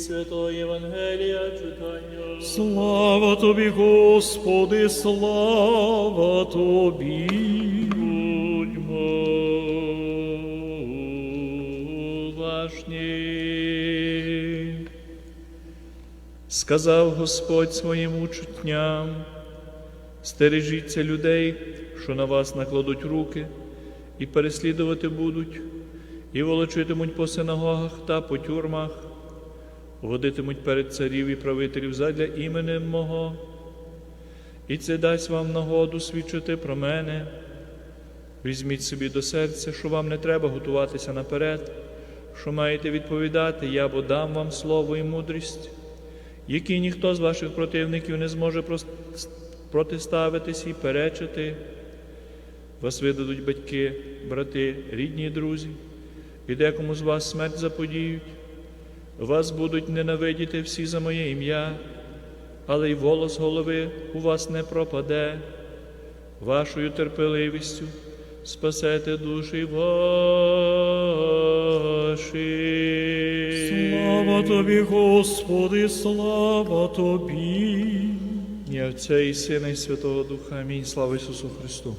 Святого Євангелія читання. Слава тобі, Господи, слава тобі. Будьмо уважні. Сказав Господь своїм учням, стережіться людей, що на вас накладуть руки, і переслідувати будуть, і волочитимуть по синагогах та по тюрмах, водитимуть перед царів і правителів задля іменем мого, і це дасть вам нагоду свідчити про мене. Візьміть собі до серця, що вам не треба готуватися наперед, що маєте відповідати, я бо дам вам слово і мудрість, які ніхто з ваших противників не зможе протиставитись і перечити. Вас видадуть батьки, брати, рідні і друзі, і декому з вас смерть заподіють. Вас будуть ненавидіти всі за моє ім'я, але й волос голови у вас не пропаде. Вашою терпеливістю спасете душі ваші. Слава тобі, Господи, слава тобі. Ім'я Отця і Сина, і Святого Духа. Амінь. Слава Ісусу Христу.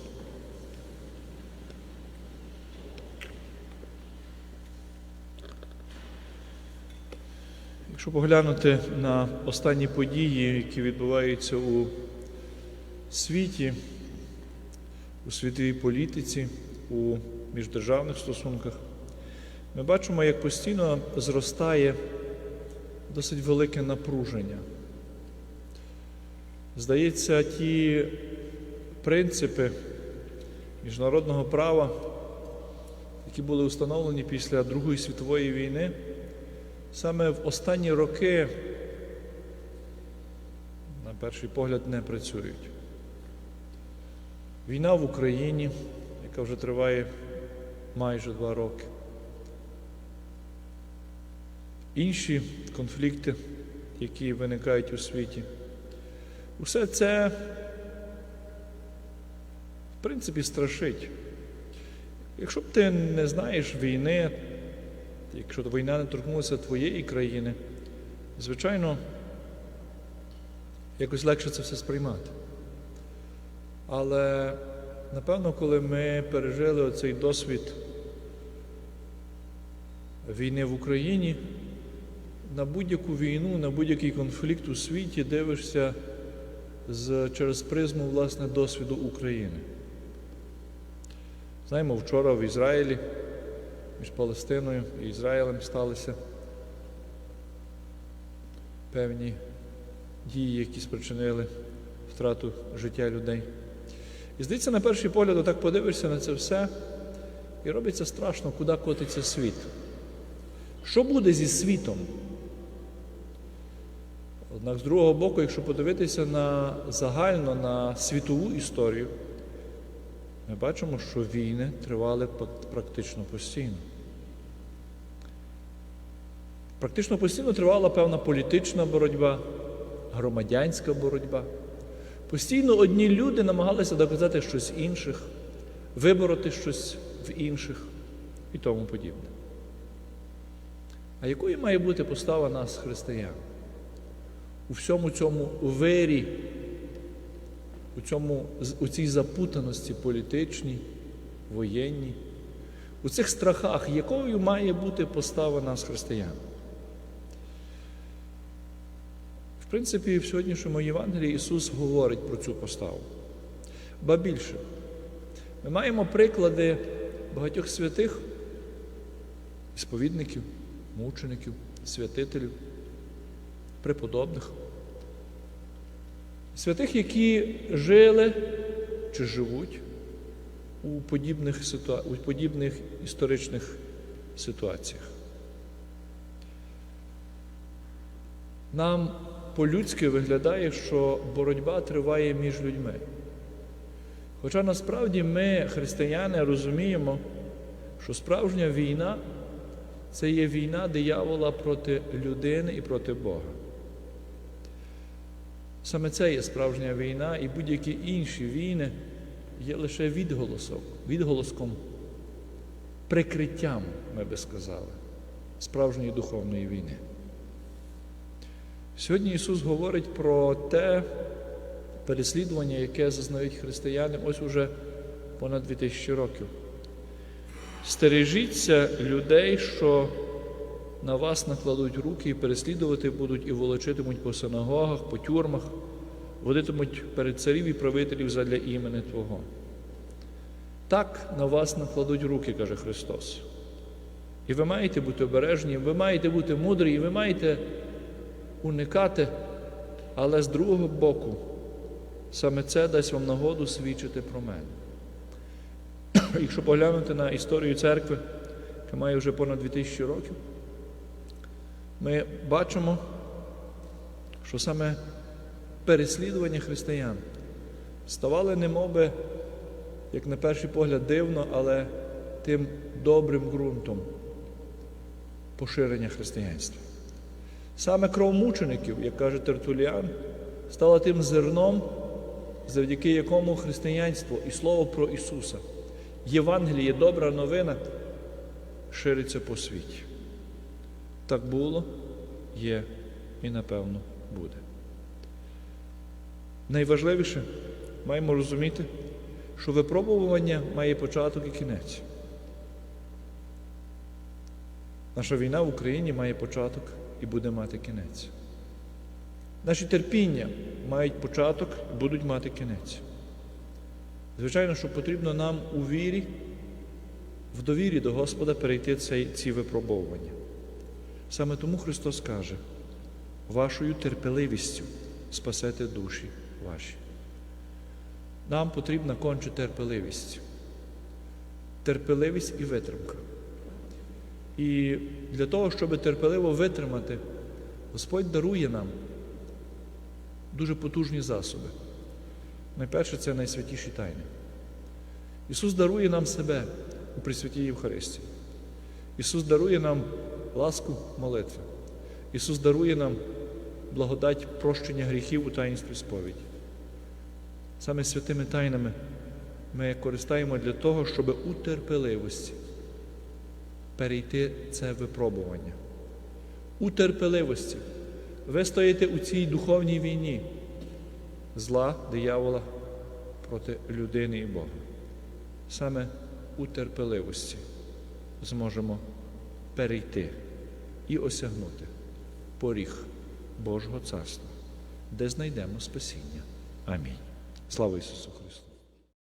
Якщо поглянути на останні події, які відбуваються у світі, у світовій політиці, у міждержавних стосунках, ми бачимо, як постійно зростає досить велике напруження. Здається, ті принципи міжнародного права, які були установлені після Другої світової війни, саме в останні роки, на перший погляд, не працюють. Війна в Україні, яка вже триває майже два роки. Інші конфлікти, які виникають у світі. Усе це, в принципі, страшить. Якщо б ти не знаєш війни, якщо війна не торкнулася твоєї країни, звичайно, якось легше це все сприймати. Але напевно, коли ми пережили оцей досвід війни в Україні, на будь-яку війну, на будь-який конфлікт у світі дивишся з, через призму власне досвіду України. Знаємо, вчора в Ізраїлі між Палестиною і Ізраїлем сталися певні дії, які спричинили втрату життя людей. І здається, на перший погляд, отак подивишся на це все, і робиться страшно, куди котиться світ. Що буде зі світом? Однак, з другого боку, якщо подивитися на загально на світову історію, ми бачимо, що війни тривали практично постійно. Практично постійно тривала певна політична боротьба, громадянська боротьба. Постійно одні люди намагалися доказати щось інших, вибороти щось в інших і тому подібне. А якою має бути постава нас, християн? У всьому цьому вирі, у, цьому, у цій запутаності політичній, воєнній, у цих страхах, якою має бути постава нас, християн? В принципі, в сьогоднішньому Євангелії Ісус говорить про цю поставу. Ба більше, ми маємо приклади багатьох святих, сповідників, мучеників, святителів, преподобних, святих, які жили чи живуть у подібних, ситуа... у подібних історичних ситуаціях. Нам по-людськи виглядає, що боротьба триває між людьми. Хоча насправді ми, християни, розуміємо, що справжня війна це є війна диявола проти людини і проти Бога. Саме це є справжня війна, і будь-які інші війни є лише відголосом, відголоском, прикриттям, ми би сказали, справжньої духовної війни. Сьогодні Ісус говорить про те переслідування, яке зазнають християни ось уже понад 2000 років. Стережіться людей, що на вас накладуть руки і переслідувати будуть і волочитимуть по синагогах, по тюрмах, водитимуть перед царів і правителів задля імені Твого. Так на вас накладуть руки, каже Христос. І ви маєте бути обережні, ви маєте бути мудрі, і ви маєте уникати, але з другого боку, саме це дасть вам нагоду свідчити про мене. Якщо поглянути на історію церкви, яка має вже понад 2000 років, ми бачимо, що саме переслідування християн ставали немоби, як на перший погляд, дивно, але тим добрим ґрунтом поширення християнства. Саме кров мучеників, як каже Тертуліан, стала тим зерном, завдяки якому християнство і слово про Ісуса, Євангеліє, добра новина шириться по світі. Так було, є і напевно буде. Найважливіше маємо розуміти, що випробування має початок і кінець. Наша війна в Україні має початок і буде мати кінець. Наші терпіння мають початок і будуть мати кінець. Звичайно, що потрібно нам у вірі, в довірі до Господа перейти ці випробовування. Саме тому Христос каже, вашою терпеливістю спасете душі ваші. Нам потрібна конче терпеливість. Терпеливість і витримка. І для того, щоб терпеливо витримати, Господь дарує нам дуже потужні засоби. Найперше, це найсвятіші тайни. Ісус дарує нам себе у Пресвятій Євхаристії. Ісус дарує нам ласку молитви. Ісус дарує нам благодать прощення гріхів у таїнстві сповіді. Саме святими тайнами ми користаємо для того, щоб у терпеливості перейти це випробування. У терпеливості ви стоїте у цій духовній війні зла, диявола проти людини і Бога. Саме у терпеливості зможемо перейти і осягнути поріг Божого Царства, де знайдемо спасіння. Амінь. Слава Ісусу Христу!